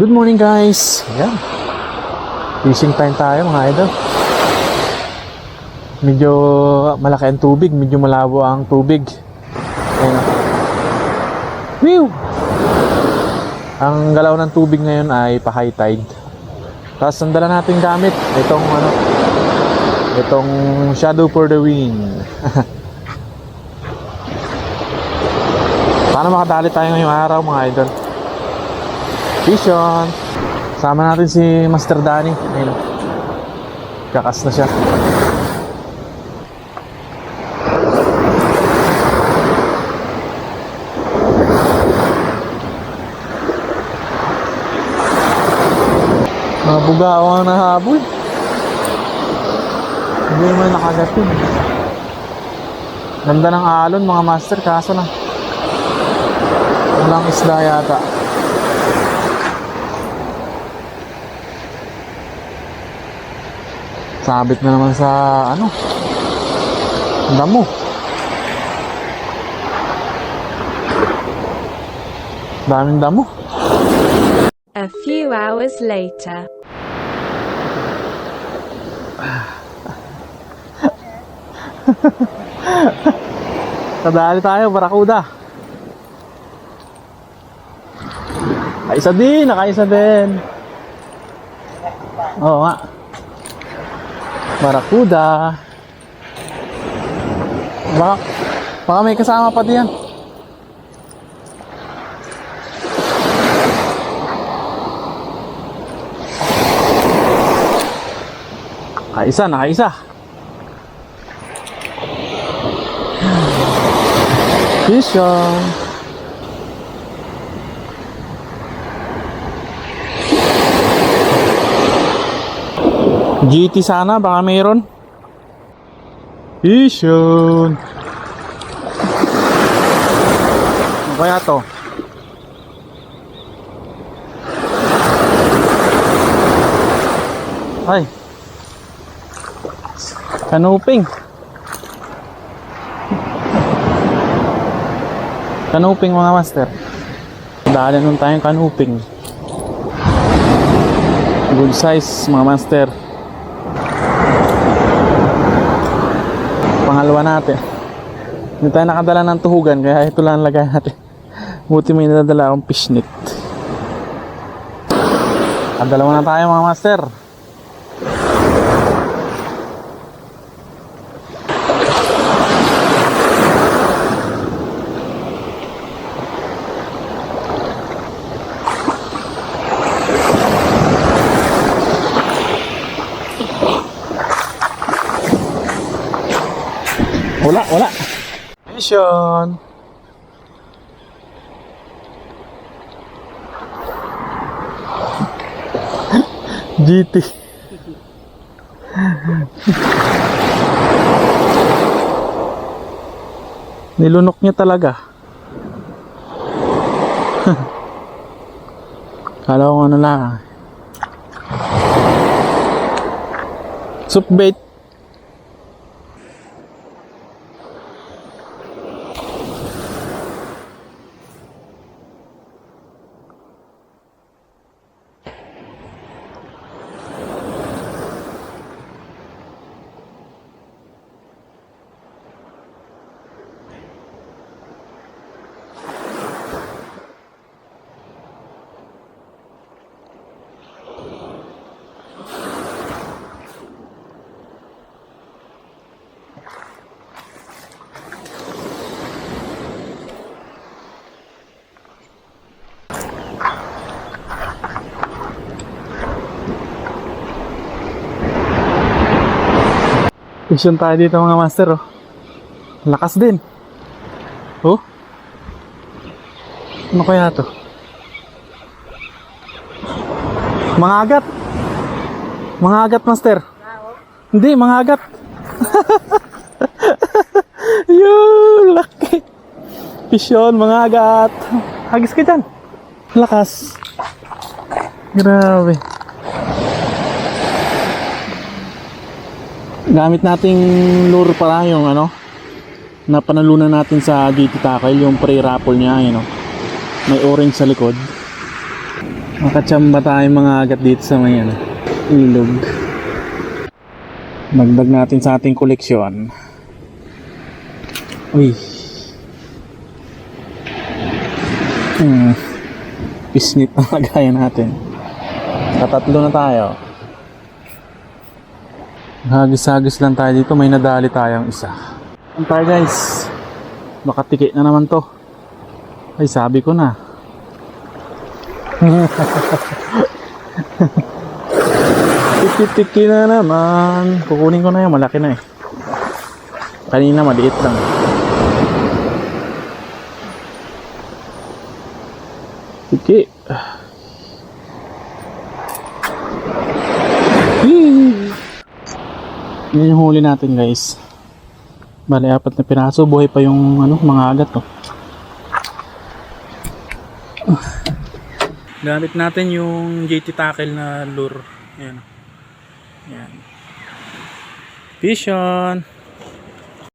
Good morning guys. Ayan. Fishing time tayo mga idol. Medyo malaki ang tubig, medyo malabo ang tubig. Ayan. Whew! Ang galaw ng tubig ngayon ay pa high tide. Tapos ang dala natin gamit, itong ano, itong shadow for the wind. Paano makadali tayo ngayong araw mga idol? Fish on! Sama natin si Master Danny. Ayun. Kakas na siya. Mga bugao ang nahabol. Hindi naman nakagatin. Ganda ng alon mga master kaso lang. Walang isda yata. Sabit na naman sa ano. Damo. Daming damo. A few hours later. Kadali tayo, barakuda. Nakaisa din, nakaisa din. Oo nga. Barakuda. Baka, baka may kasama pa diyan. Nakaisa, nakaisa. Fish on. GT sana, baka mayroon. Fish on. Ano kaya to? Ay. Kanuping. Kanuping mga master. Dali nun tayong kanuping. Good size mga master. Pangalawa natin. Hindi tayo nakadala ng tuhugan kaya ito lang ang lagay natin. Buti may nadala akong fishnet. Kadalawa na tayo mga master. Wala, wala. Mission. GT. Nilunok niya talaga. Kala ko ano lang. Soup bait. Mission tayo dito mga master oh. Lakas din. Oh. Ano kaya to? Mga agat. Mga agat master. Hindi, mga agat. Yun, laki. Pisyon, mga agat. Hagis ka dyan. Lakas. Grabe. Gamit nating lure pala yung ano na panalunan natin sa GT Tackle yung pre-raffle niya yun, know, may orange sa likod Makachamba tayong mga agat dito sa may ano, ilog. Dagdag natin sa ating koleksyon. Uy. Hmm. Pisnit na lagayan natin. Tatatlo na tayo. Hagis-hagis lang tayo dito. May nadali tayong isa. Ang tayo guys. Makatiki na naman to. Ay sabi ko na. Tiki-tiki na naman. Kukunin ko na yan. Malaki na eh. Kanina maliit lang. Tiki. Yee! Yan yung huli natin guys. Bali, apat na piraso. Buhay pa yung ano, mga agat to. Gamit natin yung JT tackle na lure. Ayan. Ayan. Fish.